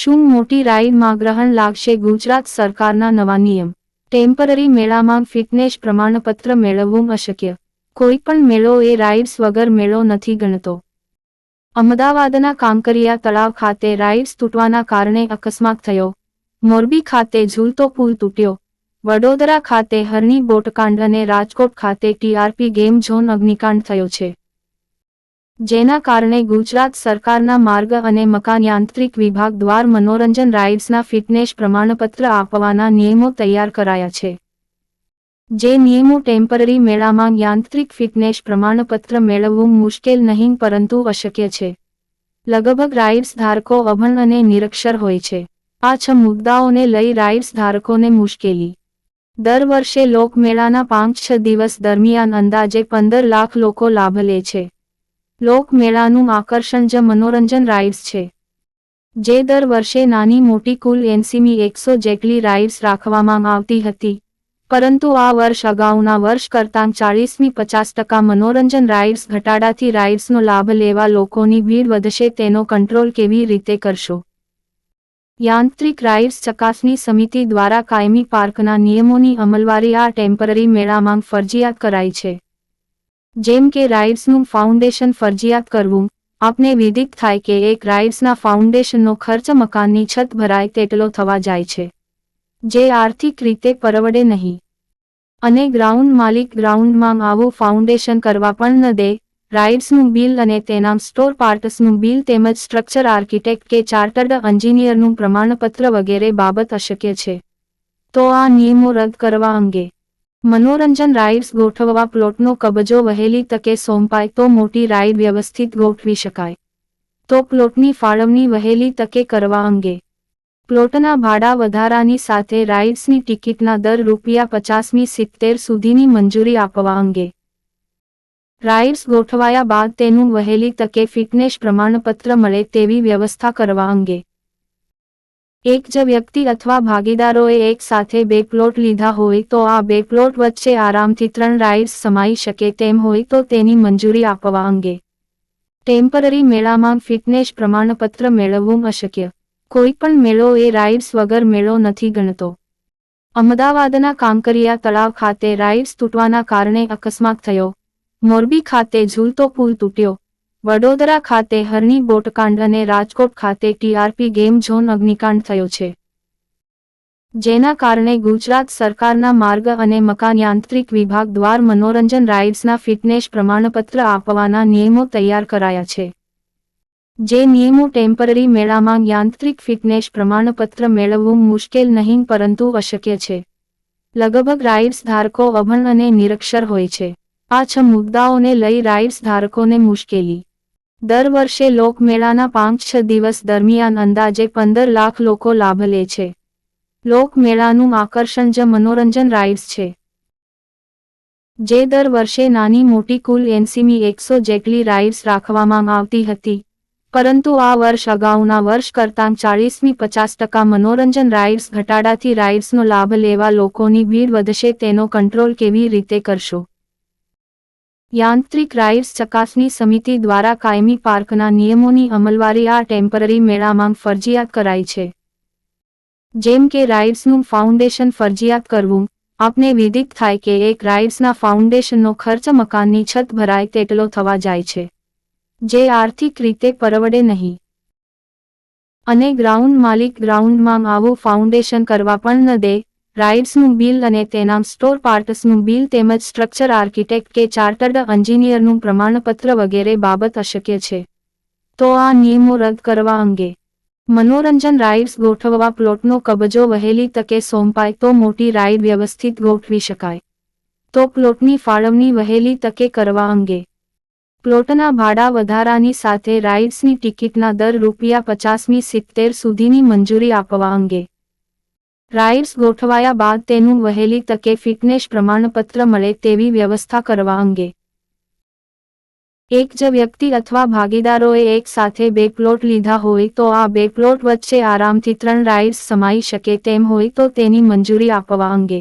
શું મોટી રાઈડમાં ગ્રહણ લાગશે ગુજરાત સરકારના નવા નિયમ? ટેમ્પરરી મેળામાં ફિટનેસ પ્રમાણપત્ર મેળવવું અશક્ય. કોઈપણ મેળો એ રાઇડ્સ વગર મેળો નથી ગણતો. અમદાવાદના કાંકરિયા તળાવ ખાતે રાઇડ્સ તૂટવાના કારણે અકસ્માત થયો. મોરબી ખાતે ઝૂલતો પુલ તૂટ્યો. વડોદરા ખાતે હરણી બોટકાંડ અને રાજકોટ ખાતે ટીઆરપી ગેમ ઝોન અગ્નિકાંડ થયો છે. જેના કારણે ગુજરાત સરકારના માર્ગ અને મકાન યાંત્રિક વિભાગ દ્વાર મનોરંજન રાઇડ્સના ફિટનેસ પ્રમાણપત્ર આપવાના નિયમો તૈયાર કરાયા છે. જે નિયમો ટેમ્પરરી મેળામાં યાંત્રિક ફિટનેસ પ્રમાણપત્ર મેળવવું મુશ્કેલ નહીં પરંતુ અશક્ય છે. લગભગ રાઇડ્સ ધારકો અભણ અને નિરક્ષર હોય છે. આ છ મુદ્દાઓને લઈ રાઇડ્સ ધારકોને મુશ્કેલી. દર વર્ષે લોકમેળાના પાંચ છ દિવસ દરમિયાન અંદાજે પંદર લાખ લોકો લાભ લે છે. લોકમેળાનું આકર્ષણ જ મનોરંજન રાઇડ્સ છે. જે દર વર્ષે નાની મોટી કુલ એનસીમી એકસો જેટલી રાઇડ્સ રાખવામાં આવતી હતી. પરંતુ આ વર્ષ અગાઉના વર્ષ કરતાં ચાળીસમી પચાસ ટકા મનોરંજન રાઇડ્સ ઘટાડાથી રાઇડ્સનો લાભ લેવા લોકોની ભીડ વધશે તેનો કંટ્રોલ કેવી રીતે કરશો? યાંત્રિક રાઇડ્સ ચકાસણી સમિતિ દ્વારા કાયમી પાર્કના નિયમોની અમલવારી આ ટેમ્પરરી મેળામાં ફરજિયાત કરાઈ છે. જેમ કે રાઇડ્સનું ફાઉન્ડેશન ફરજિયાત કરવું. આપને વિદિત થાય કે એક રાઇડ્સના ફાઉન્ડેશનનો ખર્ચ મકાનની છત ભરાય તેટલો થવા જાય છે. જે આર્થિક રીતે પરવડે નહીં. અને ગ્રાઉન્ડ માલિક ગ્રાઉન્ડમાં આવું ફાઉન્ડેશન કરવા પણ ન દે. રાઇડ્સનું બિલ અને તેના સ્ટોર પાર્ટસનું બિલ તેમજ સ્ટ્રક્ચર આર્કિટેક્ટ કે ચાર્ટર્ડ એન્જિનિયરનું પ્રમાણપત્ર વગેરે બાબત અશક્ય છે. તો આ નિયમો રદ કરવા અંગે મનોરંજન રાઇડ્સ ગોઠવવા પ્લોટનો કબજો વહેલી તકે સોંપાય તો મોટી રાઇડ વ્યવસ્થિત ગોઠવી શકાય. તો પ્લોટની ફાળવણી વહેલી તકે કરવા અંગે. પ્લોટના ભાડા વધારાની સાથે રાઇડ્સની ટિકિટના દર રૂપિયા પચાસમી સિત્તેર સુધીની મંજૂરી આપવા અંગે. રાઇડ્સ ગોઠવાયા બાદ તેનું વહેલી તકે ફિટનેસ પ્રમાણપત્ર મળે તેવી વ્યવસ્થા કરવા અંગે. એક જ વ્યક્તિ અથવા ભાગીદારોએ એક સાથે બે પ્લોટ લીધા હોય તો આ બે પ્લોટ વચ્ચે આરામથી ત્રણ રાઇડ્સ સમાઈ શકે તેમ હોય તો તેની મંજૂરી આપવા અંગે. ટેમ્પરરી મેળામાં ફિટનેસ પ્રમાણપત્ર મેળવવું અશક્ય. કોઈપણ મેળો એ રાઇડ્સ વગર મેળો નથી ગણતો. અમદાવાદના કાંકરિયા તળાવ ખાતે રાઇડ્સ તૂટવાના કારણે અકસ્માત થયો. મોરબી ખાતે ઝૂલતો પુલ તૂટ્યો. વડોદરા ખાતે હરણી બોટકાંડ અને રાજકોટ ખાતે ટીઆરપી ગેમ ઝોન અગ્નિકાંડ થયો છે. જેના કારણે ગુજરાત સરકારના માર્ગ અને મકાન યાંત્રિક વિભાગ દ્વાર મનોરંજન રાઇડ્સના ફિટનેસ પ્રમાણપત્ર આપવાના નિયમો તૈયાર કરાયા છે. જે નિયમો ટેમ્પરરી મેળામાં યાંત્રિક ફિટનેસ પ્રમાણપત્ર મેળવવું મુશ્કેલ નહીં પરંતુ અશક્ય છે. લગભગ રાઇડ્સ ધારકો અભણ અને નિરક્ષર હોય છે. આ છ મુદ્દાઓને લઈ રાઇડ્સ ધારકોને મુશ્કેલી દર વર્ષે લોકમેળાના પાંચ છ દિવસ દરમિયાન અંદાજે પંદર લાખ લોકો લાભ લે છે. લોકમેળાનું આકર્ષણ જ મનોરંજન રાઇડ્સ છે. જે દર વર્ષે નાની મોટી કુલ એનસીમી એકસો જેટલી રાઇડ્સ રાખવામાં આવતી હતી. પરંતુ આ વર્ષ અગાઉના વર્ષ કરતાં ચાળીસમી પચાસ ટકા મનોરંજન રાઇડ્સ ઘટાડાથી રાઇડ્સનો લાભ લેવા લોકોની ભીડ વધશે તેનો કંટ્રોલ કેવી રીતે કરશો? યાંત્રિક રાઇડ્સ ચકાસણી સમિતિ દ્વારા કાયમી પાર્કના નિયમોની અમલવારી આ ટેમ્પરરી મેળામાં ફરજિયાત કરાઈ છે. જેમ કે રાઇડ્સનું ફાઉન્ડેશન ફરજિયાત કરવું, આપને વિદિત થાય કે એક રાઇડ્સના ફાઉન્ડેશનનો ખર્ચ મકાનની છત ભરાય તેટલો થવા જાય છે. જે આર્થિક રીતે પરવડે નહીં. અને ગ્રાઉન્ડ માલિક ગ્રાઉન્ડમાં આવું ફાઉન્ડેશન કરવા પણ ન દે રાઇડ્સનું બિલ અને તેના સ્ટોર પાર્ટ્સનું બિલ તેમજ સ્ટ્રક્ચર આર્કિટેક્ટ કે ચાર્ટર્ડ એન્જિનિયરનું પ્રમાણપત્ર વગેરે બાબત અશક્ય છે. તો આ નિયમો રદ કરવા અંગે. મનોરંજન રાઇડ્સ ગોઠવવા પ્લોટનો કબજો વહેલી તકે સોંપાય તો મોટી રાઇડ વ્યવસ્થિત ગોઠવી શકાય. તો પ્લોટની ફાળવણી વહેલી તકે કરવા અંગે. પ્લોટના ભાડા વધારાની સાથે રાઇડ્સની ટિકિટના દર રૂપિયા પચાસમી સિત્તેર સુધીની મંજૂરી આપવા અંગે. રાઇડ્સ ગોઠવાયા બાદ તેનું વહેલી તકે ફિટનેસ પ્રમાણપત્ર મળે તેવી વ્યવસ્થા કરવા અંગે. એક જ વ્યક્તિ અથવા ભાગીદારોએ એક સાથે બે પ્લોટ લીધા હોય તો આ બે પ્લોટ વચ્ચે આરામથી ત્રણ રાઇડ્સ સમાઈ શકે તેમ હોય તો તેની મંજૂરી આપવા અંગે.